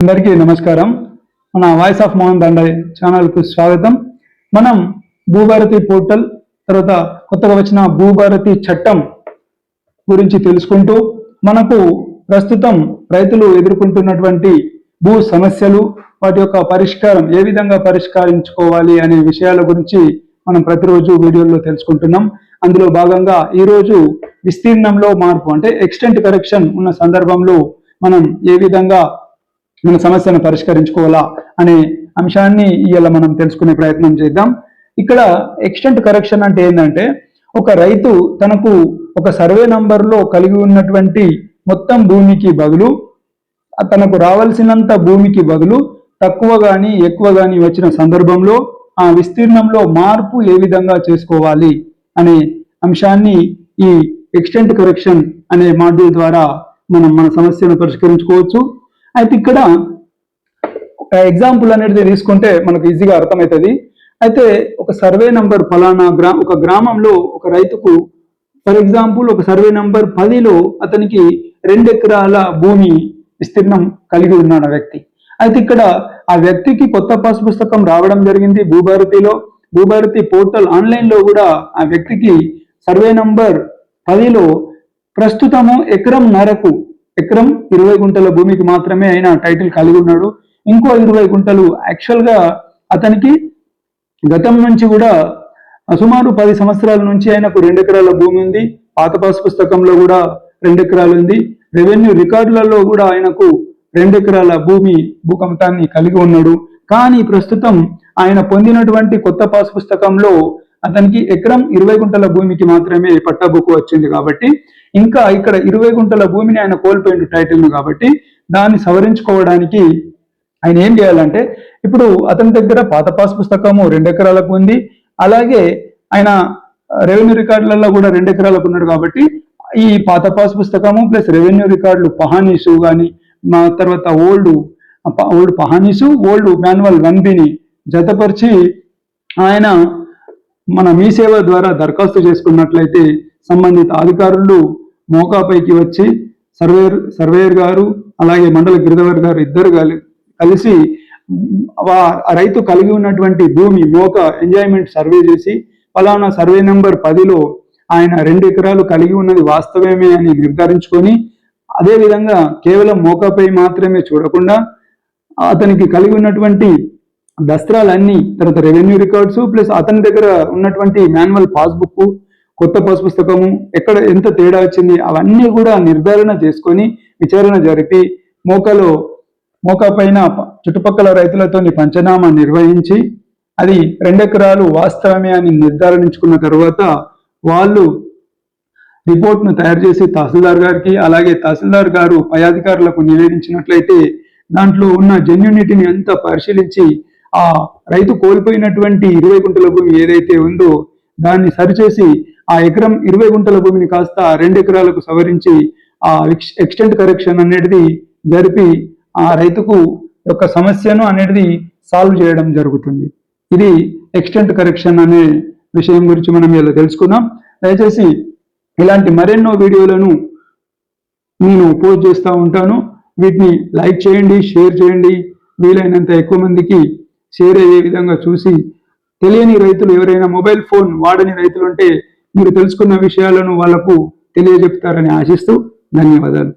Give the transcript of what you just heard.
అందరికీ నమస్కారం. మన వాయిస్ ఆఫ్ మోహన్ దండ ఛానల్కు స్వాగతం. మనం భూభారతి పోర్టల్ తర్వాత కొత్తగా వచ్చిన భూభారతి చట్టం గురించి తెలుసుకుంటూ మనకు ప్రస్తుతం రైతులు ఎదుర్కొంటున్నటువంటి భూ సమస్యలు వాటి యొక్క పరిష్కారం ఏ విధంగా పరిష్కరించుకోవాలి అనే విషయాల గురించి మనం ప్రతిరోజు వీడియోల్లో తెలుసుకుంటున్నాం. అందులో భాగంగా ఈరోజు విస్తీర్ణంలో మార్పు అంటే ఎక్స్టెంట్ కరెక్షన్ ఉన్న సందర్భంలో మనం ఏ విధంగా మన సమస్యను పరిష్కరించుకోవాలా అనే అంశాన్ని ఇవాళ మనం తెలుసుకునే ప్రయత్నం చేద్దాం. ఇక్కడ ఎక్స్టెంట్ కరెక్షన్ అంటే ఏంటంటే ఒక రైతు తనకు ఒక సర్వే నంబర్లో కలిగి ఉన్నటువంటి మొత్తం భూమికి బదులు తనకు రావాల్సినంత భూమికి బదులు తక్కువ కానీ ఎక్కువ కానీ వచ్చిన సందర్భంలో ఆ విస్తీర్ణంలో మార్పు ఏ విధంగా చేసుకోవాలి అనే అంశాన్ని ఈ ఎక్స్టెంట్ కరెక్షన్ అనే మాడ్యూల్ ద్వారా మనం మన సమస్యను పరిష్కరించుకోవచ్చు. అయితే ఇక్కడ ఒక ఎగ్జాంపుల్ అనేది తీసుకుంటే మనకు ఈజీగా అర్థమవుతుంది. అయితే ఒక సర్వే నంబర్ ఫలానా గ్రా ఒక గ్రామంలో ఒక రైతుకు ఫర్ ఎగ్జాంపుల్ ఒక సర్వే నంబర్ పదిలో అతనికి రెండు ఎకరాల భూమి విస్తీర్ణం కలిగి ఉన్నాడు ఆ వ్యక్తి. అయితే ఇక్కడ ఆ వ్యక్తికి కొత్త పాస్ పుస్తకం రావడం జరిగింది భూభారతిలో. భూభారతి పోర్టల్ ఆన్లైన్లో కూడా ఆ వ్యక్తికి సర్వే నంబర్ పదిలో ప్రస్తుతము ఎకరం నరకు ఎకరం ఇరవై గుంటల భూమికి మాత్రమే ఆయన టైటిల్ కలిగి ఉన్నాడు. ఇంకో ఇరవై గుంటలు యాక్చువల్గా అతనికి గతం నుంచి కూడా సుమారు పది సంవత్సరాల నుంచి ఆయనకు రెండు ఎకరాల భూమి ఉంది. పాత పాస్ పుస్తకంలో కూడా రెండు ఎకరాలు ఉంది. రెవెన్యూ రికార్డులలో కూడా ఆయనకు రెండు ఎకరాల భూమి భూకంపాన్ని కలిగి ఉన్నాడు. కానీ ప్రస్తుతం ఆయన పొందినటువంటి కొత్త పాస్ పుస్తకంలో అతనికి ఎకరం ఇరవై గుంటల భూమికి మాత్రమే పట్టాబుక్కు వచ్చింది కాబట్టి ఇంకా ఇక్కడ ఇరవై గుంటల భూమిని ఆయన కోల్పోయిండు టైటిల్ కాబట్టి దాన్ని సవరించుకోవడానికి ఆయన ఏం చేయాలంటే ఇప్పుడు అతని దగ్గర పాత పాస్ పుస్తకము రెండు ఎకరాలకు ఉంది అలాగే ఆయన రెవెన్యూ రికార్డులలో కూడా రెండు ఎకరాలకు ఉన్నాడు కాబట్టి ఈ పాత పాస్ పుస్తకము ప్లస్ రెవెన్యూ రికార్డులు పహానీసు కానీ మా తర్వాత ఓల్డ్ ఓల్డ్ పహానీసు ఓల్డ్ మాన్యువల్ వన్ బిని జతపరిచి ఆయన మన మీ సేవ ద్వారా దరఖాస్తు చేసుకున్నట్లయితే సంబంధిత అధికారులు మోకాపైకి వచ్చి సర్వేయర్ సర్వేయర్ గారు అలాగే మండల గిరిధవర్ గారు ఇద్దరు కలి- కలిసి రైతు కలిగి ఉన్నటువంటి భూమి మోక ఎంజాయ్మెంట్ సర్వే చేసి ఫలానా సర్వే నెంబర్ పదిలో ఆయన రెండు ఎకరాలు కలిగి ఉన్నది వాస్తవమే అని నిర్ధారించుకొని అదేవిధంగా కేవలం మోకాపై మాత్రమే చూడకుండా అతనికి కలిగి ఉన్నటువంటి దస్త్రాలన్నీ తర్వాత రెవెన్యూ రికార్డ్స్ ప్లస్ అతని దగ్గర ఉన్నటువంటి మాన్యువల్ పాస్బుక్ కొత్త పాస్ పుస్తకము ఎక్కడ ఎంత తేడా వచ్చింది అవన్నీ కూడా నిర్ధారణ చేసుకొని విచారణ జరిపి మోకలో మోకా పైన చుట్టుపక్కల రైతులతోని పంచనామా నిర్వహించి అది రెండెకరాలు వాస్తవమే అని నిర్ధారించుకున్న తర్వాత వాళ్ళు రిపోర్ట్ను తయారు చేసి తహసీల్దార్ గారికి అలాగే తహసీల్దార్ గారు పై అధికారులకు నివేదించినట్లయితే దాంట్లో ఉన్న జెన్యునిటీని అంతా పరిశీలించి ఆ రైతు కోల్పోయినటువంటి ఇరవై గుంటల భూమి ఏదైతే ఉందో దాన్ని సరిచేసి ఆ ఎకరం ఇరవై గుంటల భూమిని కాస్త రెండు ఎకరాలకు సవరించి ఆ ఎక్స్టెంట్ కరెక్షన్ అనేది జరిపి ఆ రైతుకు యొక్క సమస్యను అనేది సాల్వ్ చేయడం జరుగుతుంది. ఇది ఎక్స్టెంట్ కరెక్షన్ అనే విషయం గురించి మనం ఇలా తెలుసుకున్నాం. దయచేసి ఇలాంటి మరెన్నో వీడియోలను నేను పోస్ట్ చేస్తూ ఉంటాను. వీటిని లైక్ చేయండి షేర్ చేయండి. వీలైనంత ఎక్కువ మందికి షేర్ అయ్యే విధంగా చూసి తెలియని రైతులు ఎవరైనా మొబైల్ ఫోన్ వాడని రైతులు ఉంటే మీరు తెలుసుకున్న విషయాలను వాళ్ళకు తెలియజెప్తారని ఆశిస్తూ ధన్యవాదాలు.